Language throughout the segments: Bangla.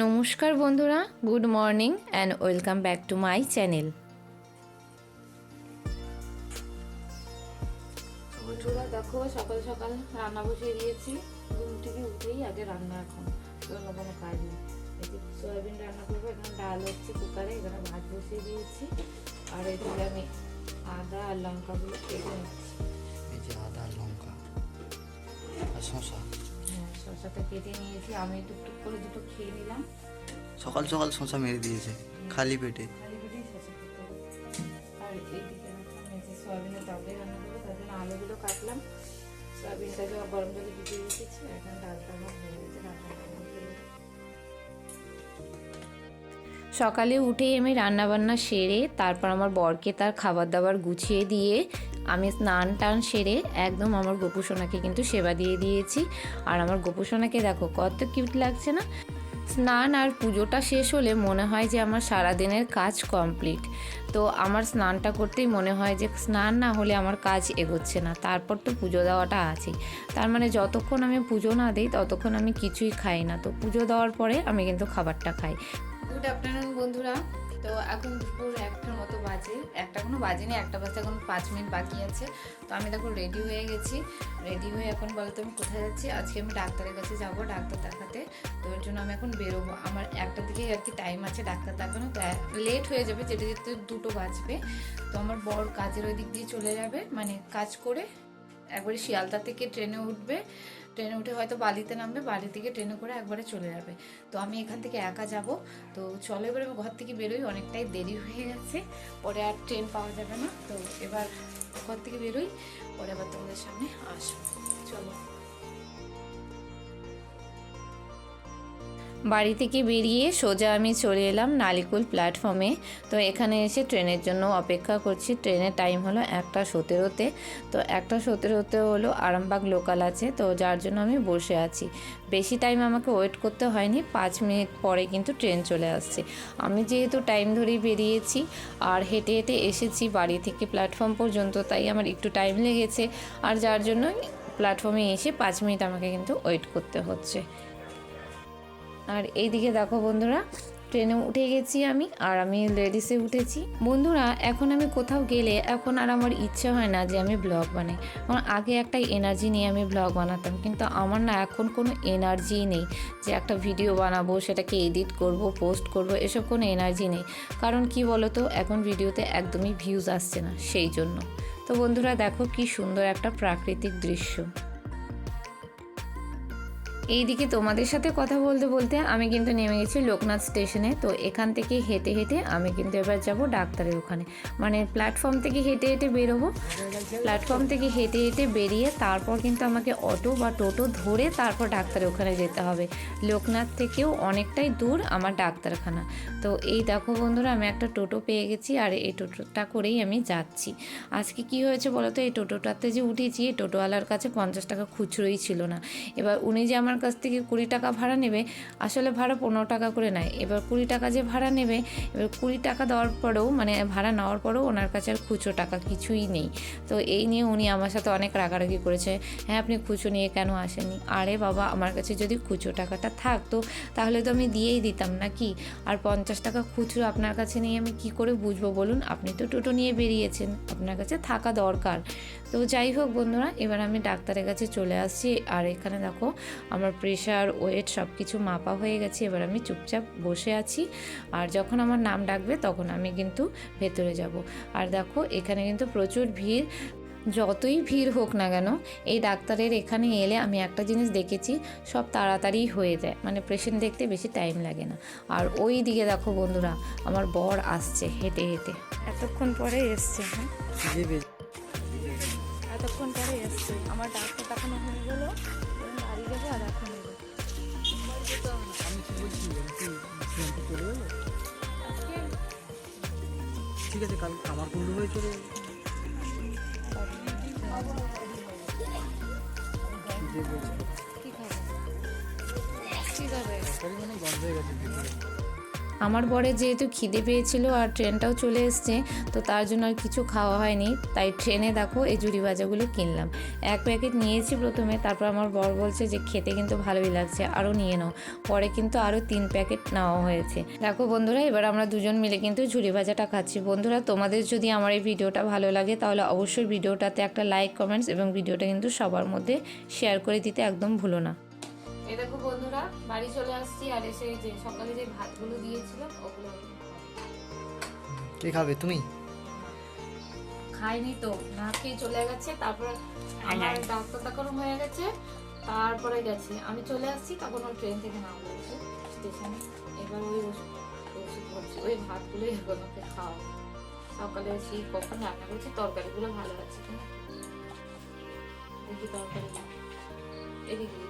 নমস্কার বন্ধুরা good morning and welcome back to my channel বন্ধুরা দেখো সকাল সকাল রান্না বসিয়ে দিয়েছি। ঘুম থেকে উঠেই আগে রান্না এখন। অন্য কোনো কাজ নেই। সয়াবিন রান্না করব এখানে ডাল হচ্ছে কুকারে এখানে ভাত বসিয়ে দিয়েছি। আর এদিকে আমি আদা আর লঙ্কাগুলো কেটে নিচ্ছি। এই যে আদা লঙ্কা আর শশা কেটে নিয়েছি আমি টুকটুক করে দুটো খেয়ে নিলাম। সকাল সকাল শশা মেরে দিয়েছে খালি পেটে। খালি পেটেই শসা খেতে হবে। আর এইদিকে রাখলাম এই যে সয়াবিনের তরকারি রান্না করব তার জন্য আলুগুলো কাটলাম। সয়াবিনটাকে গরম জলে ভিজিয়ে রেখেছি এখানে ডালটা আমার হয়ে গেছে সকালে উঠেই আমি রান্নাবান্না সেরে তারপর আমার বরকে তার খাবার দাবার গুছিয়ে দিয়ে আমি স্নান টান সেরে একদম আমার গোপুসোনাকে কিন্তু সেবা দিয়ে দিয়েছি। আর আমার গোপুসোনাকে দেখো কত কিউট লাগছে না? স্নান আর পুজোটা শেষ হলে মনে হয় যে আমার সারাদিনের কাজ কমপ্লিট। তো আমার স্নানটা করতেই মনে হয় যে স্নান না হলে আমার কাজ এগোচ্ছে না। তারপর তো পুজো দেওয়াটা আছেই তার মানে যতক্ষণ আমি পুজো না দিই ততক্ষণ আমি কিছুই খাই না। তো পুজো দেওয়ার পরে আমি কিন্তু খাবারটা খাই। গুড আফটারনুন বন্ধুরা। তো এখন দুপুর একটার মতো বাজে। একটা কোনো বাজেনি একটা বাজতে এখন পাঁচ মিনিট বাকি আছে। তো আমি দেখো রেডি হয়ে গেছি। রেডি হয়ে এখন বলতো আমি কোথায় যাচ্ছি? আজকে আমি ডাক্তারের কাছে যাব ডাক্তার দেখাতে। তো ওর জন্য আমি এখন বেরোবো। আমার একটা দিকে আর কি টাইম আছে ডাক্তার দেখানো। লেট হয়ে যাবে যেতে যেতে দুটো বাজবে। তো আমার বর কাজের ওই দিক দিয়ে চলে যাবে। মানে কাজ করে একবারে শিয়ালদা থেকে ট্রেনে উঠবে। ট্রেনে উঠে হয়তো বালিতে নামবে বালি থেকে ট্রেনে করে একবারে চলে যাবে। তো আমি এখান থেকে একা যাব। তো চলো এবার আমি ঘর থেকে বেরোই, অনেকটাই দেরি হয়ে গেছে। পরে আর ট্রেন পাওয়া যাবে না। তো এবার ঘর থেকে বেরোই, পরে আবার তোমাদের সামনে আসব। বাড়ি থেকে বেরিয়ে সোজা আমি চলে এলাম নালিকুল প্ল্যাটফর্মে তো এখানে এসে ট্রেনের জন্য অপেক্ষা করছি। ট্রেনের টাইম হলো একটা সতেরোতে। তো একটা সতেরোতে হলো আরামবাগ লোকাল আছে। তো যার জন্য আমি বসে আছি। বেশি টাইম আমাকে ওয়েট করতে হয়নি। পাঁচ মিনিট পরে কিন্তু ট্রেন চলে আসছে। আমি যেহেতু টাইম ধরেই বেরিয়েছি আর হেঁটে হেঁটে এসেছি বাড়ি থেকে প্ল্যাটফর্ম পর্যন্ত, তাই আমার একটু টাইম লেগেছে। আর যার জন্য প্ল্যাটফর্মে এসে পাঁচ মিনিট আমাকে কিন্তু ওয়েট করতে হচ্ছে। আর এইদিকে দেখো বন্ধুরা ট্রেনে উঠে গেছি আমি আর আমি লেডিসে উঠেছি। বন্ধুরা, এখন আমি কোথাও গেলে এখন আর আমার ইচ্ছে হয় না যে আমি ব্লগ বানাই। আমার আগে একটা এনার্জি নিয়ে আমি ব্লগ বানাতাম, কিন্তু আমার না এখন কোনো এনার্জি নেই যে একটা ভিডিও বানাবো, সেটাকে এডিট করব, পোস্ট করব, এসব কোনো এনার্জি নেই। কারণ কি বলো তো এখন ভিডিওতে একদমই ভিউজ আসছে না, সেই জন্য। তো বন্ধুরা, দেখো কি সুন্দর একটা প্রাকৃতিক দৃশ্য। এইদিকে তোমাদের সাথে কথা বলতে বলতে আমি কিন্তু নেমে গেছি লোকনাথ স্টেশনে। তো এখান থেকে হেঁটে হেঁটে আমি কিন্তু এবার যাব ডাক্তারের ওখানে। মানে প্ল্যাটফর্ম থেকে হেঁটে হেঁটে বেরোবো। প্ল্যাটফর্ম থেকে হেঁটে হেঁটে বেরিয়ে তারপর কিন্তু আমাকে অটো বা টোটো ধরে তারপর ডাক্তারের ওখানে যেতে হবে। লোকনাথ থেকেও অনেকটাই দূর আমার ডাক্তারখানা। তো এই দেখো বন্ধুরা, আমি একটা টোটো পেয়ে গেছি আর এই টোটোটা করেই আমি যাচ্ছি। আজকে কি হয়েছে বলো তো? এই টোটোটাতে যে উঠেছি, এই টোটোওয়ালার কাছে পঞ্চাশ টাকা খুচরোই ছিল না। এবার উনি যে আমার কাছ থেকে কুড়ি টাকা ভাড়া নেবে, আসলে ভাড়া পনেরো টাকা করে নেয়। এবার কুড়ি টাকা যে ভাড়া নেবে, এবার কুড়ি টাকা দেওয়ার পরেও মানে ভাড়া নেওয়ার পরেও ওনার কাছে আর খুচরো টাকা কিছুই নেই। তো এই নিয়ে উনি আমার সাথে অনেক রাগারাগি করেছে। হ্যাঁ আপনি খুচরো নিয়ে কেন আসেনি আরে বাবা, আমার কাছে যদি খুচরো টাকাটা থাকতো, তাহলে তো আমি দিয়েই দিতাম না কি আর পঞ্চাশ টাকা খুচরো আপনার কাছে নিয়ে আমি কি করে বুঝব বলুন? আপনি তো টোটো নিয়ে বেরিয়েছেন, আপনার কাছে থাকা দরকার। তো যাই হোক বন্ধুরা, এবার আমি ডাক্তারের কাছে চলে আসছি। আর এখানে দেখো আমার প্রেশার ওয়েট সব কিছু মাপা হয়ে গেছে এবার আমি চুপচাপ বসে আছি। আর যখন আমার নাম ডাকবে তখন আমি কিন্তু ভেতরে যাব। আর দেখো এখানে কিন্তু প্রচুর ভিড়। যতই ভিড় হোক না কেন এই ডাক্তারের এখানে এলে আমি একটা জিনিস দেখেছি সব তাড়াতাড়ি হয়ে যায়। মানে পেশেন্ট দেখতে বেশি টাইম লাগে না। আর ওই দিকে দেখো বন্ধুরা আমার বর আসছে হেঁটে হেঁটে। এতক্ষণ পরে এসছে হ্যাঁ? এতক্ষণ পরে এসছে। আমার ডাক্তার দেখানো হয়ে গেলো। বাড়ি আর এখন ঠিক আছে কাল আমার কুণ্ডু হয়ে চলে ঠিক আছে। ঠিক আছে। মানে বন্ধ হয়ে গেছে। আমার বরে যেহেতু খিদে পেয়েছিল আর ট্রেনটাও চলে এসছে, তো তার জন্য আর কিছু খাওয়া হয়নি। তাই ট্রেনে দেখো এই জুড়ি ভাজাগুলো কিনলাম। এক প্যাকেট নিয়েছি প্রথমে, তারপর আমার বর বলছে যে খেতে কিন্তু ভালোই লাগছে, আরও নিয়ে নাও। পরে কিন্তু আরও তিন প্যাকেট নেওয়া হয়েছে। দেখো বন্ধুরা, এবার আমরা দুজন মিলে কিন্তু ঝুড়ি ভাজাটা খাচ্ছি। বন্ধুরা, তোমাদের যদি আমার এই ভিডিওটা ভালো লাগে, তাহলে অবশ্যই ভিডিওটাতে একটা লাইক, কমেন্টস এবং ভিডিওটা কিন্তু সবার মধ্যে শেয়ার করে দিতে একদম ভুলো না। এই দেখো বন্ধুরা বাড়ি চলে আসছি আর এসে যে সকালে যে ভাতগুলো দিয়েছিলাম ওগুলো কে খাবে? তুমি? খাইনি তো না খেয়ে চলে গেছে তারপর আমার ডাক্তার দেখানো হয়ে গেছে তারপরে গেছে। আমি চলে আসছি তখন ওই ট্রেন থেকে নাম স্টেশনে। এবার ওই ওষুধ বলছি ওই ভাতগুলোই এখন ওকে খাওয়া সকালে সেই কখন রান্না করছি তরকারিগুলো ভালো আছে তো দেখি তরকারি এদিকে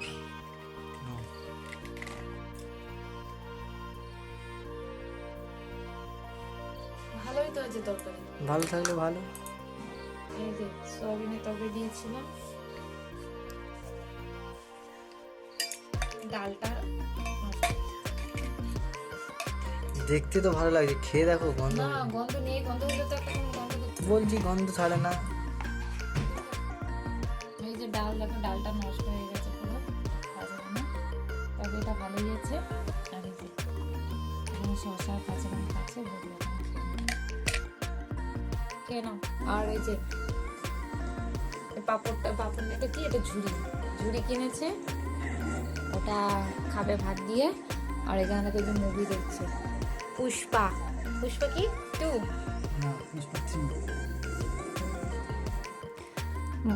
আছে তরকারি। ভালো থাকলে ভালো। এই যে সয়াবিনের তরকারি দিয়েছিলাম। ডালটা দেখতে তো ভালো লাগছে খেয়ে দেখো গন্ধ। না গন্ধ নেই গন্ধ হলে তো একটা গন্ধ বলছি গন্ধ ছাড়ে না। এই যে ডাল দেখো ডালটা নষ্ট হয়ে গেছে পুরো তবে এটা ভালোই আছে আর এই যে শসা কাঁচা লঙ্কা আছে ভেজে কেন আর এই যে পাঁপড়টা পাঁপড় এটা কি এটা ঝুড়ি ঝুড়ি কিনেছে। ওটা খাবে ভাত দিয়ে। আর এখানে থেকে যে মুভি দেখছে। পুষ্পা। পুষ্পা কি? টু। না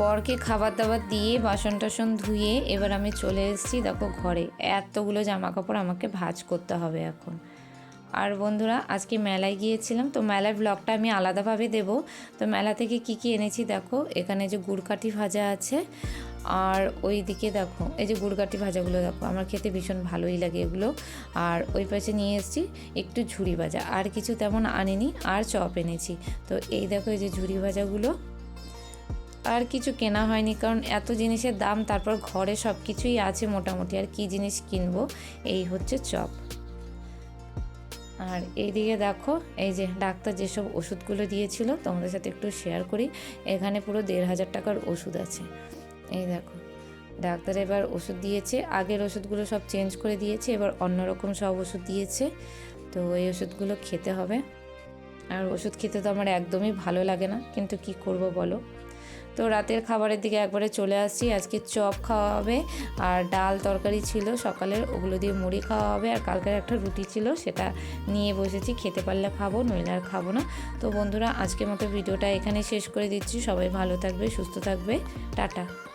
বরকে খাবার দাবার দিয়ে বাসন টাসন ধুয়ে এবার আমি চলে এসেছি দেখো ঘরে। এতগুলো জামা কাপড় আমাকে ভাজ করতে হবে এখন। আর বন্ধুরা, আজকে মেলায় গিয়েছিলাম, তো মেলার ব্লগটা আমি আলাদাভাবে দেব। তো মেলা থেকে কি কি এনেছি দেখো, এখানে যে গুড়কাঠি ভাজা আছে, আর ওই দিকে দেখো, এই যে গুড়কাঠি ভাজাগুলো দেখো, আমার খেতে ভীষণ ভালোই লাগে এগুলো। আর ওই পাশে নিয়ে এসেছি একটু ঝুড়ি ভাজা, আর কিছু তেমন আনিনি, আর চপ এনেছি। তো এই দেখো এই যে ঝুড়ি ভাজাগুলো। আর কিছু কেনা হয়নি, কারণ এত জিনিসের দাম, তারপর ঘরে সব কিছুই আছে মোটামুটি, আর কি জিনিস কিনবো, এই হচ্ছে চপ। আর এইদিকে দেখো, এই যে ডাক্তার যেসব ওষুধগুলো দিয়েছিল, তোমাদের সাথে একটু শেয়ার করি। এখানে পুরো দেড় হাজার টাকার ওষুধ আছে। এই দেখো, ডাক্তার এবার ওষুধ দিয়েছে, আগের ওষুধগুলো সব চেঞ্জ করে দিয়েছে, এবার অন্যরকম সব ওষুধ দিয়েছে। তো এই ওষুধগুলো খেতে হবে। আর ওষুধ খেতে তো আমার একদমই ভালো লাগে না, কিন্তু কি করব বলো? তো রাতের খাবারের দিকে একবারে চলে আসছি। আজকে চপ খাওয়া হবে আর ডাল তরকারি ছিল। সকালের ওগুলো দিয়ে মুড়ি খাওয়া হবে আর কালকের একটা রুটি ছিল, সেটা নিয়ে বসেছি। খেতে পারলে খাব, নইলে আর খাব না। তো বন্ধুরা, আজকের মতো ভিডিওটা এখানে শেষ করে দিচ্ছি। সবাই ভালো থাকবে, সুস্থ থাকবে। টাটা।